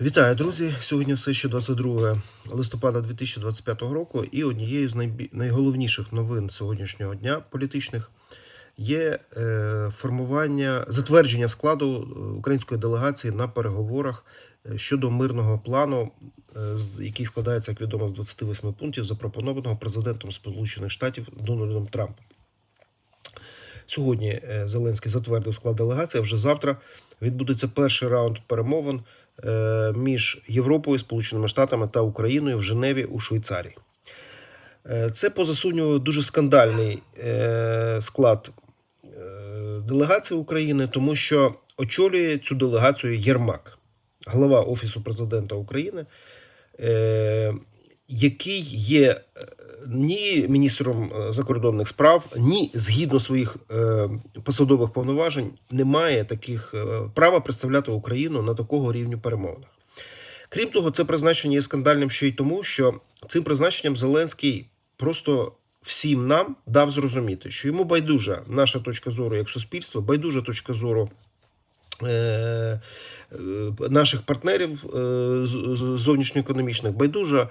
Вітаю, друзі! Сьогодні все ще 22 листопада 2025 року, і однією з найголовніших новин сьогоднішнього дня політичних є е, формування затвердження складу е, української делегації на переговорах е, щодо мирного плану, який складається, як відомо, з 28 пунктів, запропонованого президентом Сполучених Штатів Дональдом Трампом. Сьогодні Зеленський затвердив склад делегації. а Вже завтра відбудеться перший раунд перемовин між Європою, Сполученими Штатами та Україною в Женеві у Швейцарії. Е, Це, поза сумнівом, дуже скандальний е, склад е, делегації України, тому що очолює цю делегацію Єрмак, глава Офісу президента України, е, який є е, ні міністром е, закордонних справ, ні згідно своїх е, посадових повноважень не має таких е, права представляти Україну на такого рівню перемовинах. Крім того, це призначення є скандальним ще й тому, що цим призначенням Зеленський просто всім нам дав зрозуміти, що йому байдужа наша точка зору як суспільства, байдужа точка зору. Е, е, Наших партнерів е, зовнішньоекономічних байдужа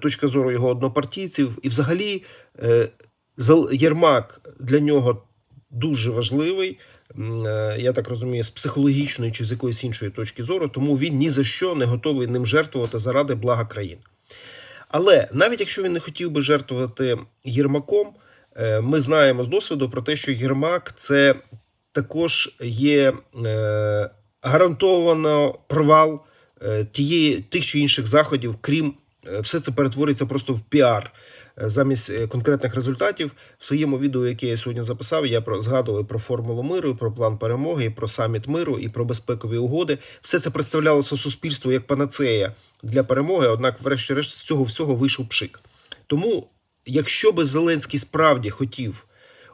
точка зору його однопартійців, і взагалі Єрмак для нього дуже важливий. Я так розумію, з психологічної чи з якоїсь іншої точки зору, тому він ні за що не готовий ним жертвувати заради блага країни. Але навіть якщо він не хотів би жертвувати Єрмаком, ми знаємо з досвіду про те, що Єрмак це також є е, гарантовано провал е, тієї тих чи інших заходів, крім е, все це перетворюється просто в піар. Замість конкретних результатів в своєму відео, яке я сьогодні записав, я про згадував про формулу миру, про план перемоги, про саміт миру, і про безпекові угоди. Все це представлялося суспільству як панацея для перемоги. Однак, врешті-решт, з цього всього вийшов пшик. Тому, якщо би Зеленський справді хотів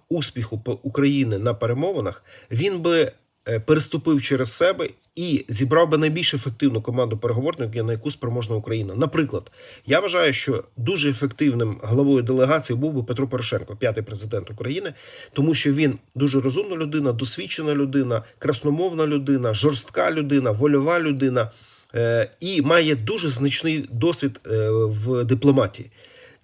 успіху України на перемовинах, він би е, переступив через себе і зібрав би найбільш ефективну команду переговорників, на яку спроможна Україна. Наприклад, я вважаю, що дуже ефективним главою делегації був би Петро Порошенко, п'ятий президент України, тому що він дуже розумна людина, досвідчена людина, красномовна людина, жорстка людина, вольова людина е, і має дуже значний досвід е, в дипломатії.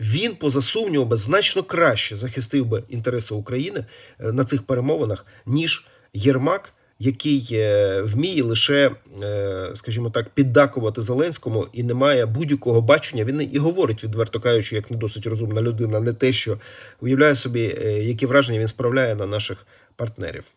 Він, поза сумнівом, значно краще захистив би інтереси України е, на цих перемовинах, ніж Єрмак, який е, вміє лише, е, скажімо так, піддакувати Зеленському і не має будь-якого бачення. Він і говорить, відверто кажучи, як не досить розумна людина, не те, що уявляє собі, які враження він справляє на наших партнерів.